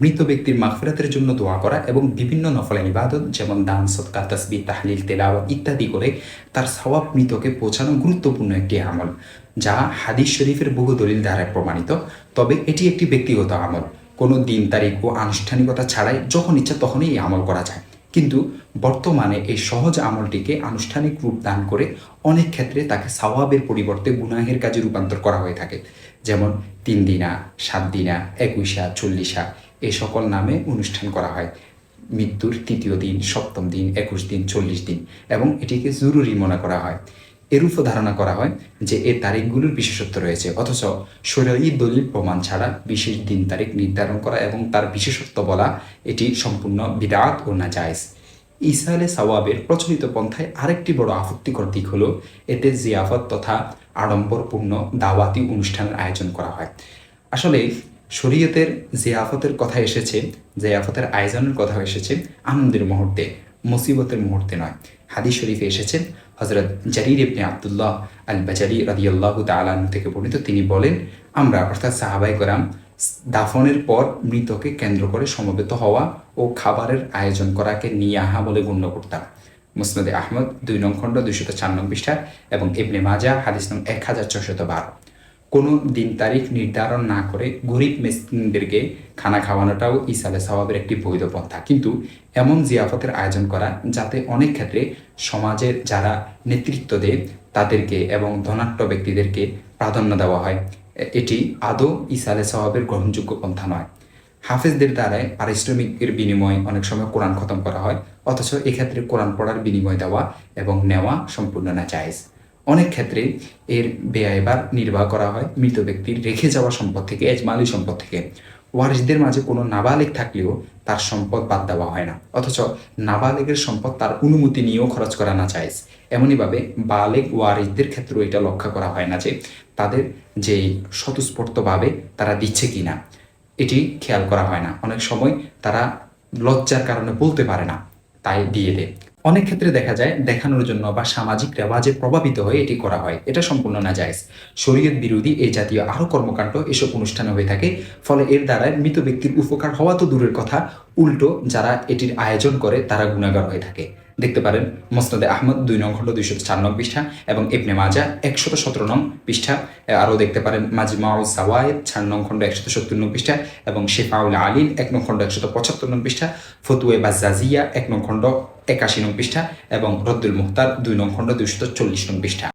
মৃত ব্যক্তির মাগফিরাতের জন্য দোয়া করা এবং বিভিন্ন নফল ইবাদত, যেমন দান সৎকার তসবি তাহলিল, তেলাওয়াত ইত্যাদি করে তার সওয়াব মৃতকে পৌঁছানো গুরুত্বপূর্ণ একটি আমল, যা হাদিস শরীফের বহু দলিল দ্বারা প্রমাণিত। তবে এটি একটি ব্যক্তিগত আমল। কোনো দিন, তারিখ ও আনুষ্ঠানিকতা ছাড়াই যখন ইচ্ছা তখনই এই আমল করা যায়। কিন্তু বর্তমানে এই সহজ আমলটিকে আনুষ্ঠানিক রূপ দান করে অনেক ক্ষেত্রে তাকে সওয়াবের পরিবর্তে গুনাহের কাজে রূপান্তর করা হয়ে থাকে। যেমন তিন দিনা, সাত দিনা, একুশা, চল্লিশা এ সকল নামে অনুষ্ঠান করা হয়। মৃত্যুর তৃতীয় দিন, সপ্তম দিন, একুশ দিন, চল্লিশ দিন এবং এটিকে জরুরি মনে করা হয়। এরূপও ধারণা করা হয় যে এ তারিখগুলোর বিশেষত্ব রয়েছে। অথচ শরীয়ী দলিল প্রমাণ ছাড়া বিশেষ দিন তারিখ নির্ধারণ করা এবং তার বিশেষত্ব বলা এটি সম্পূর্ণ বিরাট ও নাজায়েজ। ঈসা আলে সাওয়াবের প্রচলিত পন্থায় আরেকটি বড় আপত্তিকর দিক হলো, এতে জিয়াফত তথা আড়ম্বরপূর্ণ দাওয়াতি অনুষ্ঠানের আয়োজন করা হয়। আসলে শরীয়তের জিয়াফতের কথা এসেছে, জিয়াফতের আয়োজনের কথা এসেছে, আনন্দের মুহূর্তে, মুসিবতের মুহূর্তে নয়। হাদিস শরীফে এসেছেন হজরত জারির ইবনে আবদুল্লাহ আল বাজারি রাদিয়াল্লাহ তালান থেকে বর্ণিত, তিনি বলেন, আমরা অর্থাৎ সাহাবাই করাম দাফনের পর মৃতকে কেন্দ্র করে সমবেত হওয়া ও খাবারের আয়োজন করাকে নিয়াহা বলে গণ্য করতাম। মুসনদে আহমদ দুই নং খণ্ড দুইশত চার নং পৃষ্ঠা এবং ইবনে মাজা হাদিস নং এক হাজার ছশত বারো। কোনো দিন তারিখ নির্ধারণ না করে গরিব মেসকিনদেরকে খানা খাওয়ানোটাও ইসালে সওয়াবের একটি বৈধ পন্থা। কিন্তু এমন জিয়াফতের আয়োজন করা যাতে অনেক ক্ষেত্রে সমাজের যারা নেতৃত্ব দেয় তাদেরকে এবং ধনাঢ্য ব্যক্তিদেরকে প্রাধান্য দেওয়া হয়। এটি আদৌ ইসালে সওয়াবের গ্রহণযোগ্য পন্থা নয়। হাফেজদের দ্বারায় পারিশ্রমিকের বিনিময়ে অনেক সময় কোরআন খতম করা হয়, অথচ এক্ষেত্রে কোরআন পড়ার বিনিময় দেওয়া এবং নেওয়া সম্পূর্ণ না জায়েজ অনেক ক্ষেত্রে এর ব্যয়বার নির্বাহ করা হয়। মৃত ব্যক্তির রেখে যাওয়া সম্পদ থেকে, এজমালি সম্পদ থেকে। ওয়ারিসদের মাঝে কোনো নাবালেগ থাকলেও তার সম্পদ বাদ দেওয়া হয় না। অথচ নাবালেগের সম্পদ তার অনুমতি নিয়েও খরচ করা না চাইজ এমনইভাবে বালেগ ওয়ারিসদের ক্ষেত্রেও এটা লক্ষ্য করা হয় না যে তাদের যেই স্বতঃস্ফূর্তভাবে তারা দিচ্ছে কিনা। এটি খেয়াল করা হয় না। অনেক সময় তারা লজ্জার কারণে বলতে পারে না, তাই দিয়ে দেয়। অনেক ক্ষেত্রে দেখা যায় দেখানোর জন্য বা সামাজিক রেওয়াজে প্রভাবিত হয়ে এটি করা হয়। এটা সম্পূর্ণ না যায় শরীয়ত বিরোধী এই জাতীয় আরও কর্মকাণ্ড এসব অনুষ্ঠানে হয়ে থাকে, ফলে এর দ্বারা মৃত ব্যক্তির উপকার হওয়া তো দূরের কথা, উল্টো যারা এটির আয়োজন করে তারা গুণাগার হয়ে থাকে। দেখতে পারেন মোস্তাদে আহমদ দুই নং খণ্ড দুইশো চার নং পৃষ্ঠা এবং ইবনে মাজা একশত সতেরো নং পৃষ্ঠা। আরও দেখতে পারেন মাজমাউল সাওয়ায়েদ চার নং খণ্ড একশত সত্তর নং পৃষ্ঠা এবং শেফাউল আলীল এক নং খণ্ড একশত পঁচাত্তর নং পৃষ্ঠা। ফতুয়ে বা জাজিয়া এক নং খণ্ড একাশি নং পৃষ্ঠা এবং রদ্দুল মুখতার দুই নং খণ্ড দুইশত চল্লিশ নং পৃষ্ঠা।